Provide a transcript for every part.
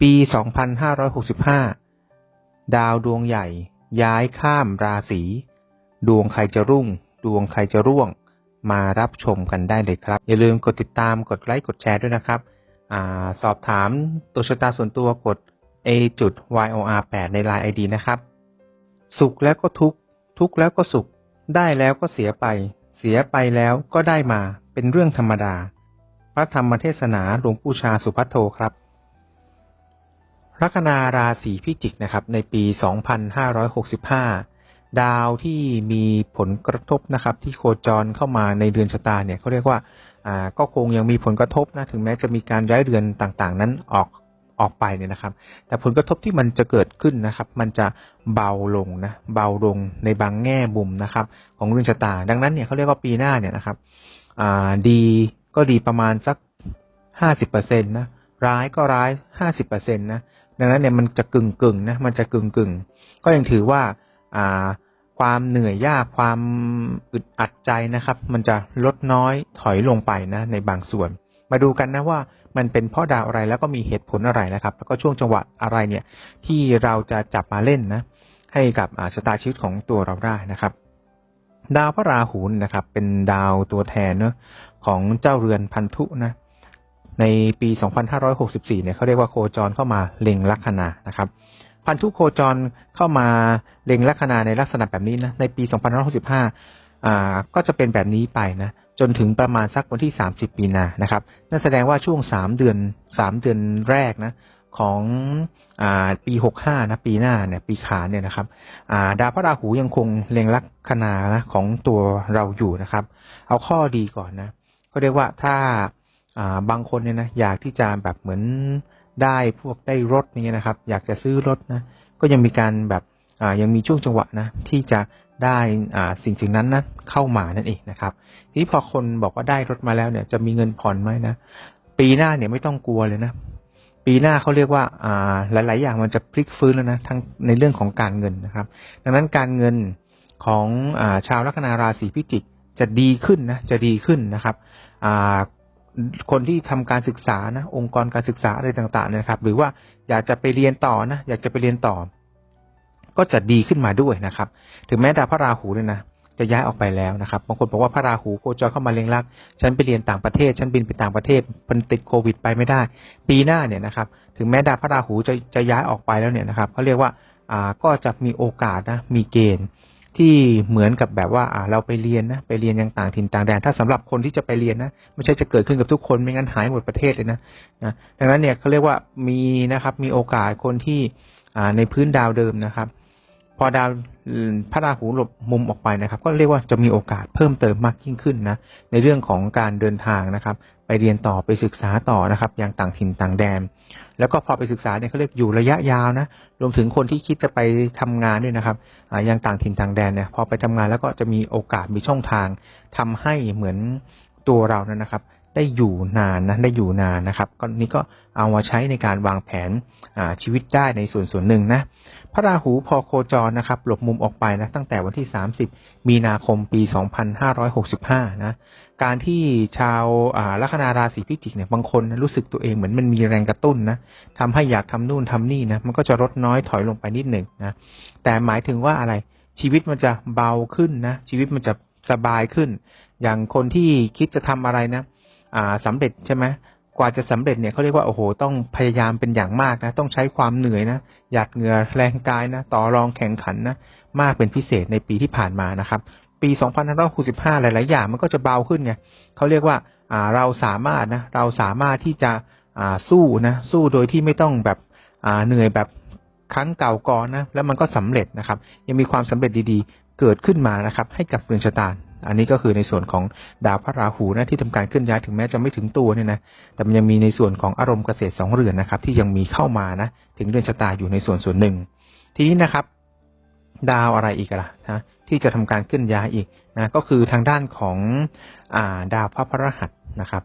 ปี 2565 ดาวดวงใหญ่ ย้ายข้ามราศี ดวงใครจะรุ่ง ดวงใครจะร่วง มารับชมกันได้เลยครับ อย่าลืมกดติดตามกดไลค์กดแชร์ด้วยนะครับอสอบถามตัวชะตาส่วนตัวกด a จุด yor 8 ใน Line ID นะครับ สุขแล้วก็ทุกข์ ทุกข์แล้วก็สุข ได้แล้วก็เสียไป เสียไปแล้วก็ได้มา เป็นเรื่องธรรมดา พระธรรมเทศนาหลวงปู่ชาสุพัทโทครับ ลัคนาราศีพิจิกนะครับ ในปี 2565 ดาวที่มีผลกระทบนะครับ ที่โคจรเข้ามาในเดือนชะตาเนี่ยเขาเรียกว่าอ่าก็คงยังมีผลกระทบนะถึงแม้จะมีการย้ายเดือนต่างๆ นั้นออกออกไปเนี่ยนะครับ แต่ผลกระทบที่มันจะเกิดขึ้นนะครับ มันจะเบาลงนะเบาลงในบางแง่มุมนะครับ ของเรือนชะตา ดังนั้นเนี่ยเขาเรียกว่าปีหน้าเนี่ยนะครับอ่าดีก็ดีประมาณสักห้าสิบเปอร์เซ็นต์นะร้ายก็ร้ายห้าสิบเปอร์เซ็นต์นะ ดังนั้นเนี่ยมันจะกึ่งกึ่งนะมันจะกึ่งกึ่งก็ยังถือว่าอ่าความเหนื่อยยากความอึดอัดใจนะครับ มันจะลดน้อยถอยลงไปนะ ในบางส่วน มาดูกันนะว่ามันเป็นเพราะดาวอะไรแล้วก็มีเหตุผลอะไรนะครับ แล้วก็ช่วงจังหวะอะไรเนี่ย ที่เราจะจับมาเล่นนะ ให้กับชะตาชีวิตของตัวเราได้นะครับ ดาวพระราหูนะครับ เป็นดาวตัวแทนเนอะของเจ้าเรือนพันธุนะ ในปี 2564 เนี่ยเขาเรียกว่าโคจรเข้ามาเล็งลัคนานะครับ พันธุโคจรเข้ามาเล็งลัคนาในลักษณะแบบนี้นะ ในปี 2565 อ่า ก็จะเป็นแบบนี้ไปนะ จนถึงประมาณสักวันที่ 30 มีนานะครับ นั่นแสดงว่าช่วง 3 เดือน 3 เดือนแรกนะของอ่าปี 65 นะ ปีหน้าเนี่ย ปีขานเนี่ยนะครับอ่าดาวพระราหูยังคงเล็งลัคนานะของตัวเราอยู่นะครับ เอาข้อดีก่อนนะ ก็เรียกว่าถ้า อ่าบางคนเนี่ยนะอยากที่จะแบบเหมือนได้พวกได้รถนี่นะครับ อยากจะซื้อรถนะ ก็ยังมีการแบบอ่ายังมีช่วงจังหวะนะ ที่จะได้อ่าสิ่งสิ่งนั้นนะเข้ามานั่นเองนะครับ ทีนี้พอคนบอกว่าได้รถมาแล้วเนี่ย จะมีเงินผ่อนไหมนะปีหน้าเนี่ยไม่ต้องกลัวเลยนะปีหน้าเขาเรียกว่าอ่าหลาย ๆ อย่างมันจะพลิกฟื้นแล้วนะทั้งในเรื่องของการเงินนะครับ ดังนั้นการเงินของอชาวลัคนาราศีพิจิกจะดีขึ้นนะจะดีขึ้นนะครับ คนที่ทำการศึกษานะองค์กรการศึกษาอะไรต่างๆเนยนะครับ หรือว่าอยากจะไปเรียนต่อนะอยากจะไปเรียนต่อ ก็จะดีขึ้นมาด้วยนะครับ ถึงแม้ดาวพระราหูเนี่ยนะจะย้ายออกไปแล้วนะครับบางคนบอกว่าพระราหูโคจรเข้ามาเล็งลักฉันไปเรียนต่างประเทศ ฉันบินไปต่างประเทศมันติดโควิด ไปไม่ได้ ปีหน้าเนี่ยนะครับ ถึงแม้ดาวพระราหูจะจะย้ายออกไปแล้วเนี่ยนะครับเขาเรียกว่าอ่าก็จะมีโอกาสนะมีเกณฑ์ ที่เหมือนกับแบบว่าอ่าเราไปเรียนนะไปเรียนยังต่างถิ่นต่างแดน ถ้าสำหรับคนที่จะไปเรียนนะไม่ใช่จะเกิดขึ้นกับทุกคนไม่งั้นหายหมดประเทศเลยนะนะดังนั้นเนี่ยเขาเรียกว่ามีนะครับมีโอกาสคนที่อ่าในพื้นดาวเดิมนะครับ พอดาวพระราหูหลบมุมออกไปนะครับ ก็เรียกว่าจะมีโอกาสเพิ่มเติมมากยิ่งขึ้นนะในเรื่องของการเดินทางนะครับ ไปเรียนต่อไปศึกษาต่อนะครับ อย่างต่างถิ่นต่างแดน แล้วก็พอไปศึกษาเนี่ยเขาเรียกอยู่ระยะยาวนะรวมถึงคนที่คิดจะไปทำงานด้วยนะครับอย่างต่างถิ่นต่างแดนเนี่ยพอไปทำงานแล้วก็จะมีโอกาสมีช่องทางทำให้เหมือนตัวเรานั้นนะครับได้อยู่นานนะได้อยู่นานนะครับก็นี่ก็เอามาใช้ในการวางแผนชีวิตได้ในส่วนส่วนหนึ่งนะ พระราหูพอโคจรนะครับ หลบมุมออกไปนะตั้งแต่วันที่ 30 มีนาคมปี 2565 นะการที่ชาวาลัคนาราศีพิจิกเนี่ยบางคนรู้สึกตัวเองเหมือนมันมีแรงกระตุ้นนะทำให้อยากทำนู่นทำนี่นะมันก็จะลดน้อยถอยลงไปนิดหนึ่งนะแต่หมายถึงว่าอะไรชีวิตมันจะเบาขึ้นนะชีวิตมันจะสบายขึ้น อย่างคนที่คิดจะทำอะไรนะอ่าสำเร็จใช่ไหม กว่าจะสำเร็จเนี่ยเขาเรียกว่าโอ้โห ต้องพยายามเป็นอย่างมากนะ ต้องใช้ความเหนื่อยนะหยาดเหงื่อแรงกายนะ ต่อรองแข่งขันนะ มากเป็นพิเศษในปีที่ผ่านมานะครับ ปี 2565 หลาย ๆ อย่างมันก็จะเบาขึ้นไงเขาเรียกว่าอ่าเราสามารถนะ เราสามารถที่จะอ่าสู้นะ สู้โดยที่ไม่ต้องแบบอ่าเหนื่อยแบบครั้งเก่าก่อนนะ แล้วมันก็สำเร็จนะครับ ยังมีความสำเร็จดี ๆ เกิดขึ้นมานะครับ ให้กับเรือนชะตา อันนี้ก็คือในส่วนของดาวพระราหูนะที่ทำการเคลื่อนย้ายถึงแม้จะไม่ถึงตัวเนี่ยนะ แต่มันยังมีในส่วนของอารมณ์เกษตรสองเรือนนะครับ ที่ยังมีเข้ามานะ ถึงเรือนชะตาอยู่ในส่วนส่วนหนึ่ง ทีนี้นะครับ ดาวอะไรอีกล่ะนะที่จะทำการเคลื่อนย้ายอีกนะก็คือทางด้านของอ่าดาวพระพฤหัสนะครับ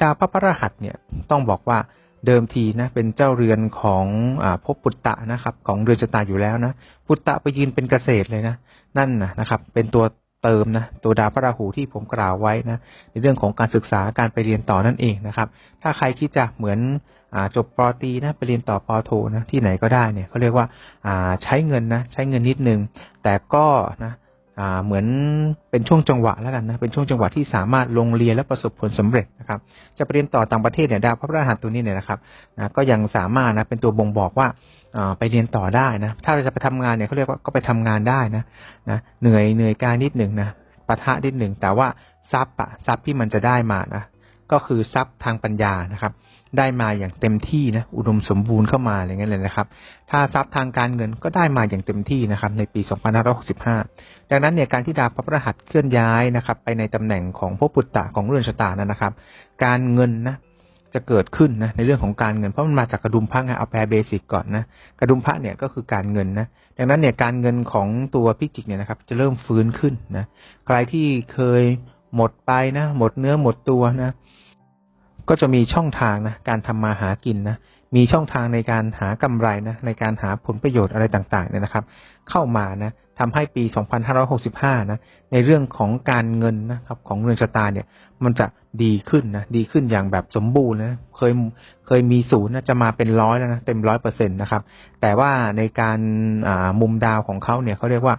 ดาวพระพฤหัสเนี่ยต้องบอกว่าเดิมทีนะเป็นเจ้าเรือนของอภพปุตตะนะครับ ของเรือนชะตาอยู่แล้วนะ ปุตตะไปยืนเป็นเกษตรเลยนะ นั่นนะนะครับ เป็นตัว เติมนะตัวดาวพระราหูที่ผมกล่าวไว้นะในเรื่องของการศึกษาการไปเรียนต่อนั่นเองนะครับ ถ้าใครคิดจะเหมือนอจบปอตีนะไปเรียนต่อปอโทนะที่ไหนก็ได้เนี่ยเขาเรียกว่าใช้เงินนะใช้เงินนิดนึงแต่ก็นะ เหมือนเป็นช่วงจังหวะแล้วกันนะเป็นช่วงจังหวะที่สามารถลงเรียนและประสบผลสำเร็จนะครับ จะไปเรียนต่อต่างประเทศเนี่ยดาวพระพฤหัสตัวนี้เนี่ยนะครับนะก็ยังสามารถนะเป็นตัวบ่งบอกว่าอ่าไปเรียนต่อได้นะถ้าเราจะไปทำงานเนี่ยเขาเรียกว่าก็ไปทำงานได้นะนะเหนื่อยเหนื่อยกายนิดหนึ่งนะปะทะนิดหนึ่งแต่ว่าทรัพย์อะทรัพย์ที่มันจะได้มานะก็คือทรัพย์ทางปัญญานะครับ ได้มาอย่างเต็มที่นะอุดมสมบูรณ์เข้ามาอะไรเงี้ยเลยนะครับ ถ้าทรัพย์ทางการเงินก็ได้มาอย่างเต็มที่นะครับ ในปี 2565 ดังนั้นเนี่ยการที่ดาวพระพฤหัสเคลื่อนย้ายนะครับ ไปในตำแหน่งของพวกปุตตะของเรือนชะตานั้นนะครับ การเงินนะจะเกิดขึ้นนะในเรื่องของการเงินเพราะมันมาจากกระดุมพระไงเอาแปลเบสิกก่อนนะกระดุมพระเนี่ยก็คือการเงินนะดังนั้นเนี่ยการเงินของตัวพิจิกเนี่ยนะครับ จะเริ่มฟื้นขึ้นนะใครที่เคยหมดไปนะหมดเนื้อหมดตัวนะ ก็จะมีช่องทางนะการทำมาหากินนะมีช่องทางในการหากำไรนะในการหาผลประโยชน์อะไรต่างๆเนี่ยนะครับ เข้ามานะ ทำให้ปี 2565 นะ ในเรื่องของการเงินนะครับของเรือนชะตาเนี่ย มันจะดีขึ้นนะ ดีขึ้นอย่างแบบสมบูรณ์นะ เคย เคยมีศูนย์นะจะมาเป็นร้อยแล้วนะ เต็มร้อยเปอร์เซ็นต์นะครับ แต่ว่าในการมุมดาวของเขาเนี่ยเขาเรียกว่า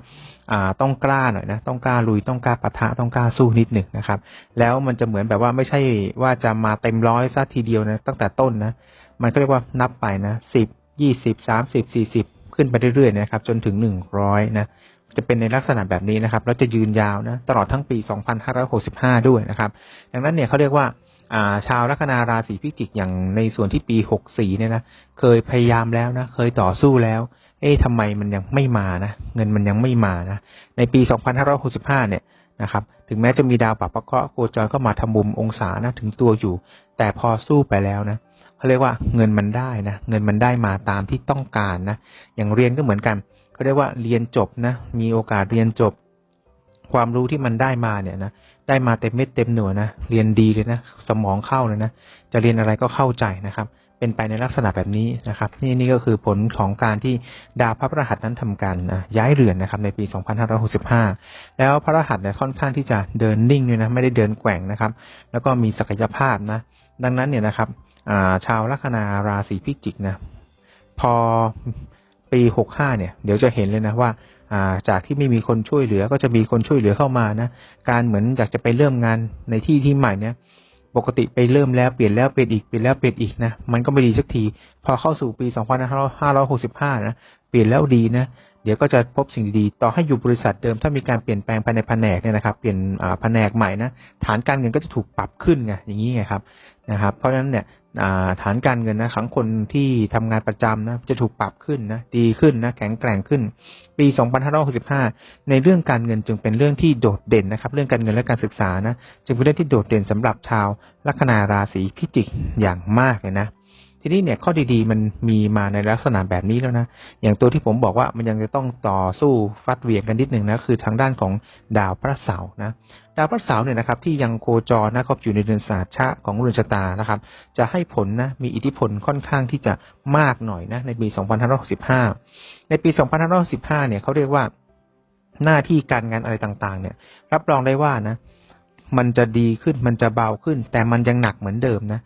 ต้องกล้าหน่อยนะ ต้องกล้าลุย ต้องกล้าปะทะ ต้องกล้าสู้นิดหนึ่งนะครับ แล้วมันจะเหมือนแบบว่าไม่ใช่ว่าจะมาเต็มร้อยซะทีเดียวนะ ตั้งแต่ต้นนะ มันก็เรียกว่านับไปนะสิบ ยี่สิบ สามสิบ สี่สิบขึ้นไปเรื่อยๆนะครับ จนถึงหนึ่งร้อยนะ จะเป็นในลักษณะแบบนี้นะครับ แล้วจะยืนยาวนะตลอดทั้งปี 2565 ด้วยนะครับ ดังนั้นเนี่ยเขาเรียกว่าาชาวลัคนาราศีพิจิกอย่างในส่วนที่ปี 64 เนี่ยนะเคยพยายามแล้วนะเคยต่อสู้แล้ว เอ๊ะทำไมมันยังไม่มานะเงินมันยังไม่มานะในปี 2565 เนี่ยนะครับถึงแม้จะมีดาวปรับประเคราะห์โคจรเข้ามาทำมุมองศานะถึงตัวอยู่ แต่พอสู้ไปแล้วนะเขาเรียกว่าเงินมันได้นะเงินมันได้มาตามที่ต้องการนะอย่างเรียนก็เหมือนกัน เขาเรียกว่าเรียนจบนะมีโอกาสเรียนจบ ความรู้ที่มันได้มาเนี่ยนะได้มาเต็มเม็ดเต็มหน่วยนะเรียนดีเลยนะสมองเข้าเลยนะจะเรียนอะไรก็เข้าใจนะครับ เป็นไปในลักษณะแบบนี้นะครับ นี่นี่ก็คือผลของการที่ดาวพระพฤหัสนั้นทำการย้ายเรือนนะครับ ในปี 2565 แล้วพระรหัสเนี่ยค่อนข้างที่จะเดินนิ่งด้วยนะไม่ได้เดินแกว่งนะครับ แล้วก็มีศักยภาพนะ ดังนั้นเนี่ยนะครับาชาวลัคนาราศีพิจิกนะพอ ปีหกห้าเนี่ย เดี๋ยวจะเห็นเลยนะว่าจากที่ไม่มีคนช่วยเหลือก็จะมีคนช่วยเหลือเข้ามานะ การเหมือนอยากจะไปเริ่มงานในที่ที่ใหม่เนี่ย ปกติไปเริ่มแล้วเปลี่ยนแล้วเปลี่ยนอีกเปลี่ยนแล้วเปลี่ยนอีกนะ มันก็ไม่ดีสักที พอเข้าสู่ปี2565นะ เปลี่ยนแล้วดีนะ เดี๋ยวก็จะพบสิ่งดีๆ ต่อให้อยู่บริษัทเดิมถ้ามีการเปลี่ยนแปลงภายในแผนกเนี่ยนะครับ เปลี่ยนแผนกใหม่นะ ฐานการเงินก็จะถูกปรับขึ้นไง อย่างนี้ไงครับ นะครับ เพราะฉะนั้นเนี่ย ฐานการเงินนะของคนที่ทำงานประจำนะจะถูกปรับขึ้นนะดีขึ้นนะแข็งแกร่งขึ้น ปี 2565 ในเรื่องการเงินจึงเป็นเรื่องที่โดดเด่นนะครับ เรื่องการเงินและการศึกษานะจึงเป็นเรื่องที่โดดเด่นสำหรับชาวลัคนาราศีพิจิกอย่างมากเลยนะ ทีนี้เนี่ยข้อดีๆ มันมีมาในลักษณะแบบนี้แล้วนะ อย่างตัวที่ผมบอกว่ามันยังจะต้องต่อสู้ฟัดเหวี่ยงกันนิดหนึ่งนะ คือทางด้านของดาวพระเสาร์นะ ดาวพระเสาร์เนี่ยนะครับ ที่ยังโคจรนะครับอยู่ในเดือนศาสตร์ชะของเรือนชะตานะครับ จะให้ผลนะมีอิทธิพลค่อนข้างที่จะมากหน่อยนะ ในปี 2565 ในปี 2565 เนี่ยเขาเรียกว่าหน้าที่การงานอะไรต่างๆ เนี่ย รับรองได้ว่านะมันจะดีขึ้นมันจะเบาขึ้น แต่มันยังหนักเหมือนเดิมนะ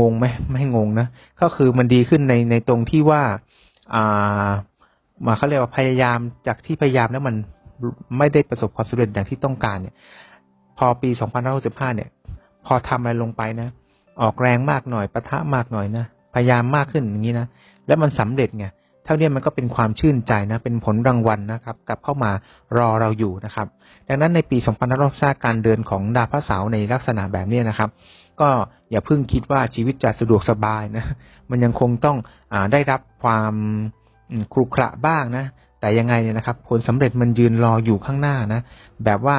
งงไหมไม่งงนะก็คือมันดีขึ้นในในตรงที่ว่า อ่ามาเขาเรียกว่าพยายามจากที่พยายามแล้วมันไม่ได้ประสบความสำเร็จอย่างที่ต้องการเนี่ย พอปี2565เนี่ย พอทำอะไรลงไปนะ ออกแรงมากหน่อยปะทะมากหน่อยนะพยายามมากขึ้นอย่างนี้นะแล้วมันสำเร็จไง ท่านี้มันก็เป็นความชื่นใจนะเป็นผลรางวัลนะครับกลับเข้ามารอเราอยู่นะครับ ดังนั้นในปี2565การเดินของดาวพระเสาในลักษณะแบบนี้นะครับ ก็อย่าเพิ่งคิดว่าชีวิตจะสะดวกสบายนะมันยังคงต้องอได้รับความครุขระบ้างนะ แต่ยังไงเนี่ยนะครับ ผลสำเร็จมันยืนรออยู่ข้างหน้านะ แบบว่า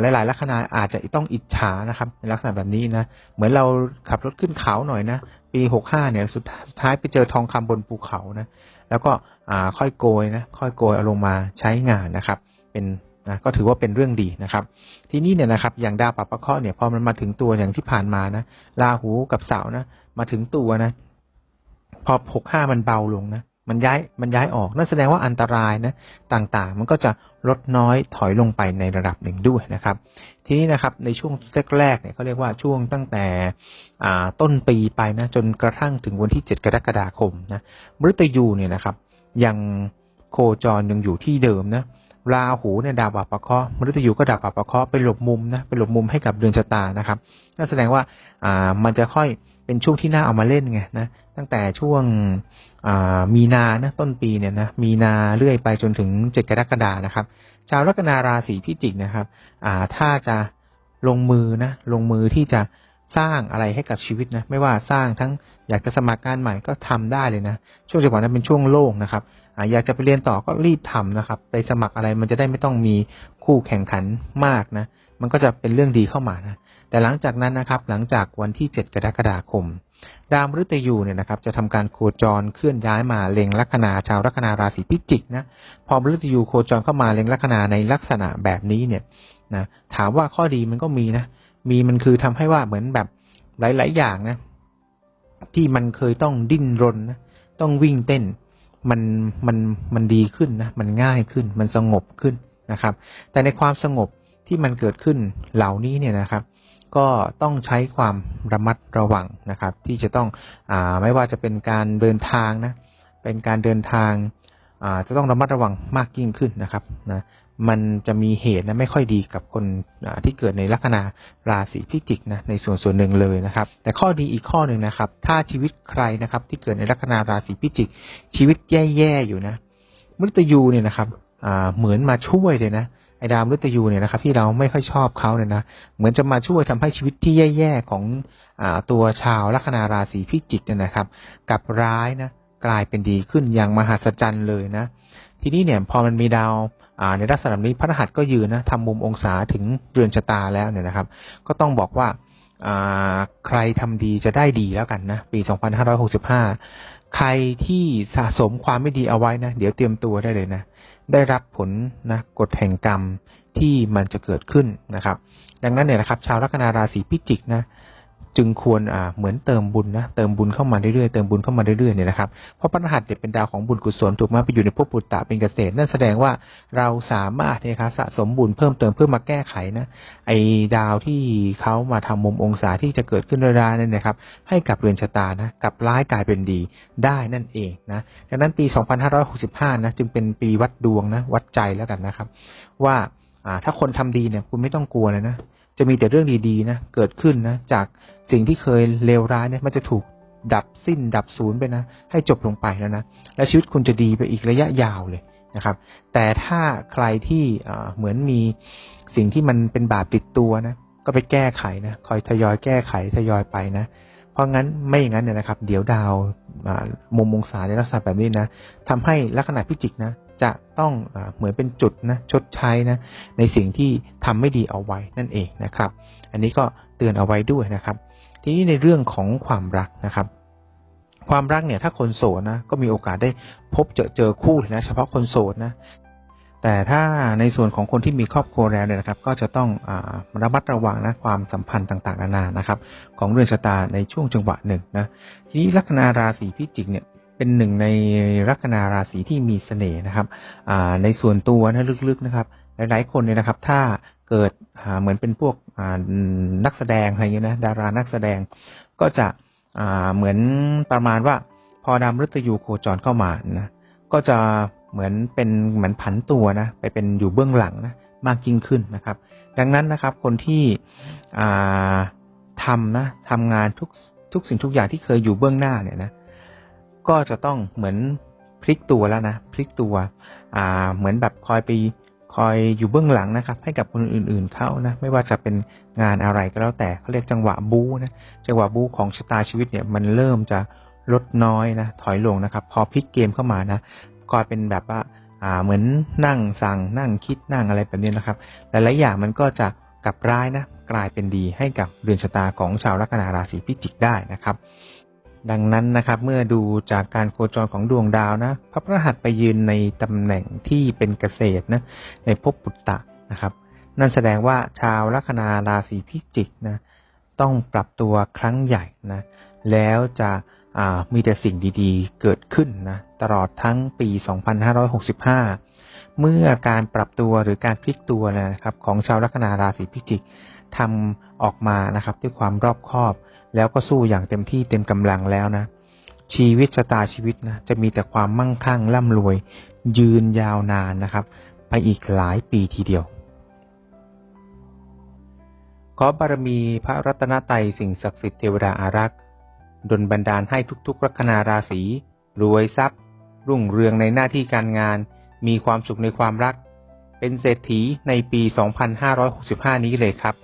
หลายๆลัคนาอาจจะต้องอิจฉานะครับในลักษณะแบบนี้นะ เหมือนเราขับรถขึ้นเขาหน่อยนะ ปีหกห้าเนี่ยสุดท้ายไปเจอทองคำบนภูเขานะ แล้วก็ค่อยโกยนะค่อยโกยเอาลงมาใช้งานนะครับ เป็นนะก็ถือว่าเป็นเรื่องดีนะครับ ทีนี้เนี่ยนะครับ อย่างดาวปับประเคราะห์เนี่ยพอมันมาถึงตัวอย่างที่ผ่านมานะราหูกับเสาร์นะมาถึงตัวนะ พอหกห้ามันเบาลงนะ มันย้ายมันย้ายออกนั่นแสดงว่าอันตรายนะต่างๆ มันก็จะลดน้อยถอยลงไปในระดับหนึ่งด้วยนะครับ ทีนี้นะครับในช่วงแรกๆเนี่ยเขาเรียกว่าช่วงตั้งแต่ต้นปีไปนะจนกระทั่งถึงวันที่ 7 กรกฎาคมนะมฤตยูเนี่ยนะครับ ยังโคจรยังอยู่ที่เดิมนะราหูเนี่ยดาวบัพเคราะห์มฤตยูก็ดาวบัพเคราะห์ไปหลบมุมนะไปหลบมุมให้กับเดือนชะตานะครับนั่นแสดงว่าอ่ามันจะค่อยเป็นช่วงที่น่าเอามาเล่นไงนะตั้งแต่ช่วง มีนานะต้นปีเนี่ยนะมีนาเรื่อยไปจนถึงเจ็ดกรกฎานะครับ ชาวลัคนาราศีพิจิกนะครับ อ่าถ้าจะลงมือนะลงมือที่จะสร้างอะไรให้กับชีวิตนะไม่ว่าสร้างทั้งอยากจะสมัครงานใหม่ก็ทำได้เลยนะ ช่วงจังหวะนั้นเป็นช่วงโล่งนะครับออยากจะไปเรียนต่อก็รีบทำนะครับ ไปสมัครอะไรมันจะได้ไม่ต้องมีคู่แข่งขันมากนะ มันก็จะเป็นเรื่องดีเข้ามานะแต่หลังจากนั้นนะครับ หลังจากวันที่ 7 กรกฎาคม ดาวมฤตยูเนี่ยนะครับจะทำการโคจรเคลื่อนย้ายมาเล็งลัคนาชาวลัคนาราศีพิจิกนะพอมฤตยูโคจรเข้ามาเล็งลัคนาในลักษณะแบบนี้เนี่ยนะถามว่าข้อดีมันก็มีนะมีมันคือทำให้ว่าเหมือนแบบหลาย ๆ อย่างนะ ที่มันเคยต้องดิ้นรนนะต้องวิ่งเต้น มันมันมันดีขึ้นนะมันง่ายขึ้น มันสงบขึ้นนะครับ แต่ในความสงบที่มันเกิดขึ้นเหล่านี้เนี่ยนะครับ ก็ต้องใช้ความระมัดระวังนะครับ ที่จะต้องอไม่ว่าจะเป็นการเดินทางนะเป็นการเดินทางจะต้องระมัดระวังมากยิ่งขึ้นนะครับนะมันจะมีเหตุนะไม่ค่อยดีกับคนที่เกิดในลัคนาราศีพิจิกนะในส่วนส่วนหนึ่งเลยนะครับ แต่ข้อดีอีกข้อหนึ่งนะครับ ถ้าชีวิตใครนะครับที่เกิดในลัคนาราศีพิจิก ชีวิตแย่ๆอยู่นะมฤตยูเนี่ยนะครับเหมือนมาช่วยเลยนะ ไอ้ดาวมฤตยูเนี่ยนะครับ ที่เราไม่ค่อยชอบเขาเนี่ยนะเหมือนจะมาช่วยทำให้ชีวิตที่แย่ๆของอตัวชาวลัคนาราศีพิจิกเนี่ยนะครับกับร้ายนะกลายเป็นดีขึ้นอย่างมหัศจรรย์เลยนะ ทีนี้เนี่ยพอมันมีดาวในลักษณะนี้พระรหัสก็ยืนนะทำมุมองศาถึงเรือนชะตาแล้วเนี่ยนะครับ ก็ต้องบอกว่าใครทำดีจะได้ดีแล้วกันนะ ปี 2565 ใครที่สะสมความไม่ดีเอาไว้นะ เดี๋ยวเตรียมตัวได้เลยนะ ได้รับผลนะกฎแห่งกรรมที่มันจะเกิดขึ้นนะครับ ดังนั้นเนี่ยนะครับ ชาวลัคนาราศีพิจิกนะ จึงควรอ่าเหมือนเติมบุญนะเติมบุญเข้ามาเรื่อยๆเติมบุญเข้ามาเรื่อยๆเนี่ยนะครับเพราะพระรหัสเนี่ยเป็นดาวของบุญกุศลถูกมาไปอยู่ในภพปุตตะเป็นเกษตรนั่นแสดงว่าเราสามารถเนี่ยครับสะสมบุญเพิ่มเติมเพื่อมาแก้ไขนะไอ้ดาวที่เขามาทำมุมองศาที่จะเกิดขึ้นรายนั่นนะครับ ให้กับเรือนชะตานะกับร้ายกลายเป็นดีได้นั่นเองนะดังนั้นปี 2565 นะจึงเป็นปีวัดดวงนะวัดใจแล้วกันนะครับ ว่าอ่าถ้าคนทำดีเนี่ยคุณไม่ต้องกลัวเลยนะ จะมีแต่เรื่องดีๆนะเกิดขึ้นนะจากสิ่งที่เคยเลวร้ายเนี่ยมันจะถูกดับสิ้นดับศูนย์ไปนะ ให้จบลงไปแล้วนะและชีวิตคุณจะดีไปอีกระยะยาวเลยนะครับ แต่ถ้าใครที่เหมือนมีสิ่งที่มันเป็นบาปติดตัวนะก็ไปแก้ไขนะคอยทยอยแก้ไขทยอยไปนะเพราะงั้นไม่อย่างนั้นเนี่ยนะครับ เดี๋ยวดาวมุมมงศาในลักษณะแบบนี้นะทำให้ลักษณะพิจิกนะ จะต้องเหมือนเป็นจุดนะชดใช้นะในสิ่งที่ทำไม่ดีเอาไว้นั่นเองนะครับ อันนี้ก็เตือนเอาไว้ด้วยนะครับ ทีนี้ในเรื่องของความรักนะครับ ความรักเนี่ยถ้าคนโสดนะก็มีโอกาสได้พบเจอเจอคู่นะเฉพาะคนโสดนะแต่ถ้าในส่วนของคนที่มีครอบครัวแล้วเนี่ยนะครับ ก็จะต้องอระมัดระวังนะความสัมพันธ์ต่างๆนานานะครับ ของเรือนชะตาในช่วงจังหวะหนึ่งนะทีนี้ลัคนาราศีพิจิกเนี่ย เป็นหนึ่งในลัคนาราศีที่มีเสน่ห์นะครับในส่วนตัวนะลึกๆนะครับ หลายๆคนเนี่ยนะครับ ถ้าเกิดเหมือนเป็นพวกนักแสดงอะไรเงี้ยนะดารานักแสดงก็จะเหมือนประมาณว่าพอดาวมฤตยูโคจรเข้ามานะก็จะเหมือนเป็นเหมือนผันตัวนะไปเป็นอยู่เบื้องหลังนะมากยิ่งขึ้นนะครับ ดังนั้นนะครับคนที่ทำนะทำงานทุกทุกสิ่งทุกอย่างที่เคยอยู่เบื้องหน้าเนี่ยนะ ก็จะต้องเหมือนพลิกตัวแล้วนะพลิกตัว อ่า เหมือนแบบคอยไปคอยอยู่เบื้องหลังนะครับ ให้กับคนอื่นๆเขานะไม่ว่าจะเป็นงานอะไรก็แล้วแต่เขาเรียกจังหวะบูนะจังหวะบูของชะตาชีวิตเนี่ยมันเริ่มจะลดน้อยนะถอยลงนะครับ พอพลิกเกมเข้ามานะก็เป็นแบบว่าอ่าเหมือนนั่งสั่งนั่งคิดนั่งอะไรแบบนี้นะครับหลายๆอย่างมันก็จะกลับร้ายนะกลายเป็นดีให้กับเรือนชะตาของชาวลัคนาราศีพิจิกได้นะครับ ดังนั้นนะครับเมื่อดูจากการโคจรของดวงดาวนะพระพฤหัสไปยืนในตำแหน่งที่เป็นเกษตรนะในภพปุตตะนะครับ นั่นแสดงว่าชาวลัคนาราศีพิจิกนะต้องปรับตัวครั้งใหญ่นะแล้วจะมีแต่สิ่งดีๆ เกิดขึ้นนะตลอดทั้งปี 2565 เมื่อการปรับตัวหรือการพลิกตัวนะครับของชาวลัคนาราศีพิจิกทำออกมานะครับด้วยความรอบคอบ แล้วก็สู้อย่างเต็มที่เต็มกำลังแล้วนะ ชีวิตชะตาชีวิตนะจะมีแต่ความมั่งคั่งร่ำรวย ยืนยาวนานนะครับ ไปอีกหลายปีทีเดียว ขอบารมีพระรัตนตรัยสิ่งศักดิ์สิทธิ์เทวดาอารักษ์ดลบันดาลให้ทุกๆ ลัคนาราศีรวยทรัพย์ รุ่งเรืองในหน้าที่การงาน มีความสุขในความรัก เป็นเศรษฐีในปี 2565 นี้เลยครับ